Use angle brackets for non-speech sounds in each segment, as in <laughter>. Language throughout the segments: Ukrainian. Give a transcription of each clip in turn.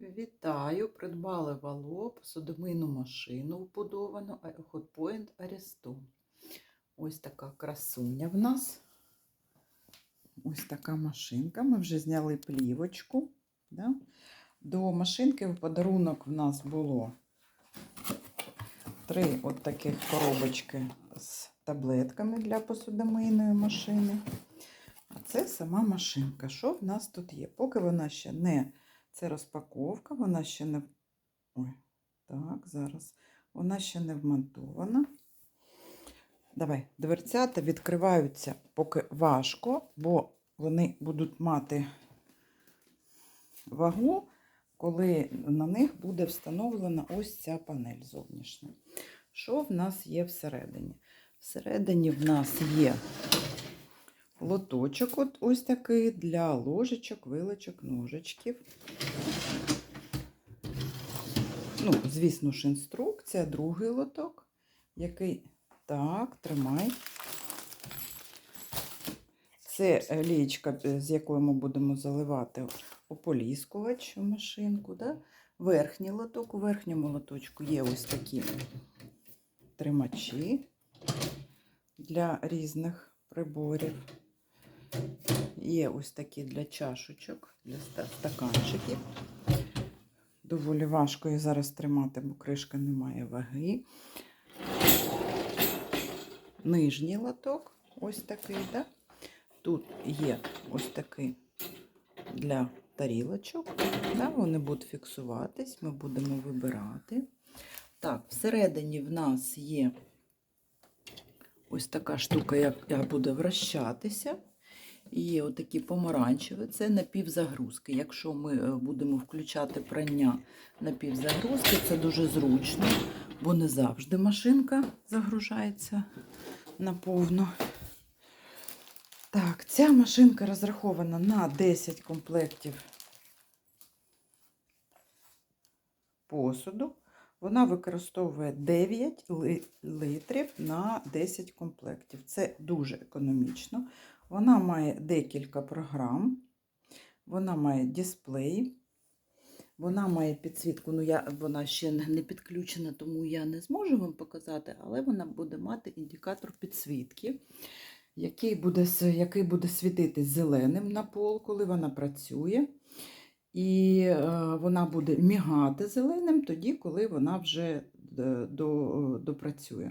Вітаю! Придбали вало, посудомийну машину вбудовану Hotpoint Ariston. Ось така красуня в нас. Ось така машинка. Ми вже зняли плівочку. Да? До машинки в подарунок в нас було три от таких коробочки з таблетками для посудомийної машини. А це сама машинка. Що в нас тут є? Поки вона ще не це розпаковка, вона ще не. Ой, так, зараз. Вона ще не вмонтована. Давай, дверцята відкриваються поки важко, бо вони будуть мати вагу, коли на них буде встановлена ось ця панель зовнішня. Що в нас є всередині? Всередині в нас є лоточок от ось такий для ложечок, вилочок, ножичків. Ну, звісно ж, інструкція, другий лоток, який так, тримай. Це лічка, е, з якою ми будемо заливати ополіскувач в машинку. Да? Верхній лоток. У верхньому лоточку є ось такі тримачі для різних приборів. Є ось такі для чашечок, для стаканчиків. Доволі важко її зараз тримати, бо кришка не має ваги. Нижній лоток, ось такий, да? Тут є ось такий для тарілочок. Да? Вони будуть фіксуватись, ми будемо вибирати. Так, всередині в нас є ось така штука, яка буде вращатися. Є отакі помаранчеві, це напівзагрузки. Якщо ми е, будемо включати прання напівзагрузки, це дуже зручно, бо не завжди машинка загружається наповно. Так, ця машинка розрахована на 10 комплектів посуду. Вона використовує 9 ли- літрів на 10 комплектів. Це дуже економічно. Вона має декілька програм, вона має дисплей, вона має підсвітку. Ну, я, вона ще не підключена, тому я не зможу вам показати, але вона буде мати індикатор підсвітки, який буде, який буде світити зеленим на пол, коли вона працює. І е, вона буде мігати зеленим тоді, коли вона вже е, до, допрацює,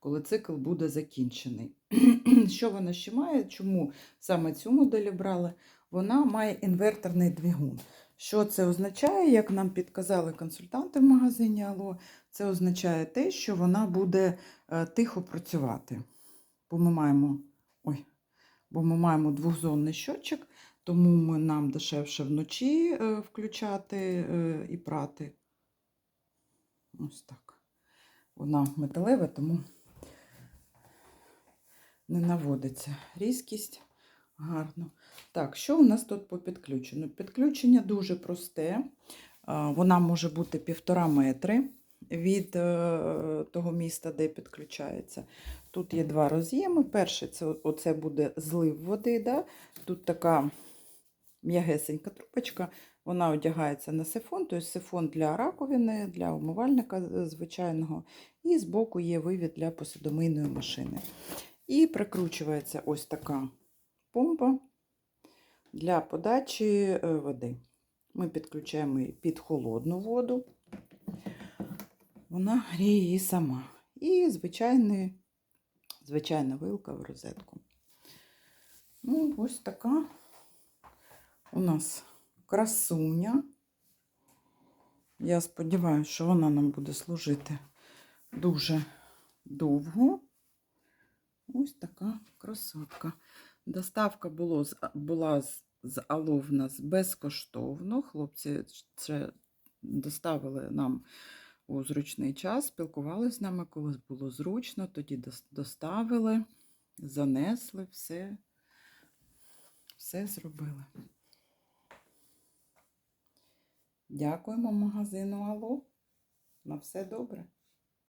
коли цикл буде закінчений. <clears throat> Що вона ще має? Чому саме цю модель брали? Вона має інверторний двигун. Що це означає, як нам підказали консультанти в магазині Алло, це означає те, що вона буде е, тихо працювати. Бо ми маємо, ой, бо ми маємо двохзонний щотчик, тому ми, нам дешевше вночі е, включати е, і прати. Ось так. Вона металева, тому не наводиться різкість гарно. Так, що у нас тут по підключенню? Підключення дуже просте. Вона може бути півтора метри від е, того міста, де підключається. Тут є два роз'єми. Перший це оце буде злив води. Да? Тут така м'ягесенька трубочка, вона одягається на сифон, тобто сифон для раковини, для умивальника звичайного. І збоку є вивід для посудомийної машини. І прикручується ось така помпа для подачі е, води. Ми підключаємо її під холодну воду. Вона гріє її сама. І звичайний, звичайна вилка в розетку. Ну, ось така у нас красуня. Я сподіваюся, що вона нам буде служити дуже довго. Ось така красотка. Доставка було, була з, з нас безкоштовно. Хлопці це доставили нам у зручний час, спілкувалися з нами, коли було зручно, тоді доставили, занесли, все, все зробили. Дякуємо магазину Алло. На все добре.